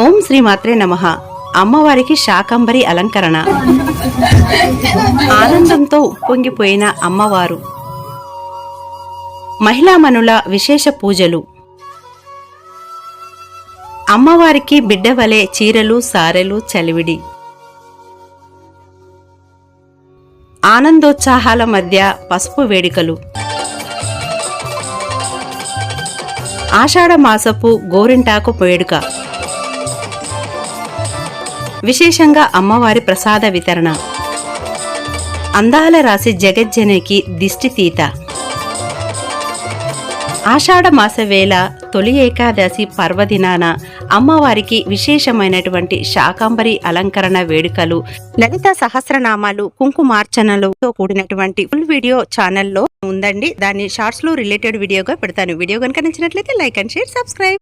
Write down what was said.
ఓం శ్రీ మాత్రే నమ. అమ్మవారికి శాకంబరి అలంకరణ. ఆనందంతో ఉప్పొంగిపోయిన అమ్మవారు. మహిళామణుల విశేష పూజలు. అమ్మవారికి బిడ్డ వలె చీరలు సారెలు చలివిడి. ఆనందోత్సాహాల మధ్య పసుపు వేడుకలు. ఆషాఢమాసపు గోరింటాకు వేడుక. విశేషంగా అమ్మవారి ప్రసాద వితరణ. అందాల రాశి జగజ్జనకి దిష్టి తీత. ఆషాఢ మాస వేళ తొలి ఏకాదశి పర్వదినాన అమ్మవారికి విశేషమైనటువంటి శాకాంబరి అలంకరణ వేడుకలు లలిత సహస్రనామాలు కుంకుమార్చనలతో కూడినటువంటి ఫుల్ వీడియో ఛానల్లో ఉందండి. దాన్ని షార్ట్స్లో రిలేటెడ్ వీడియోగా పెడతాను. వీడియో కనుక నచ్చినట్లయితే లైక్ అండ్ షేర్ సబ్స్క్రైబ్.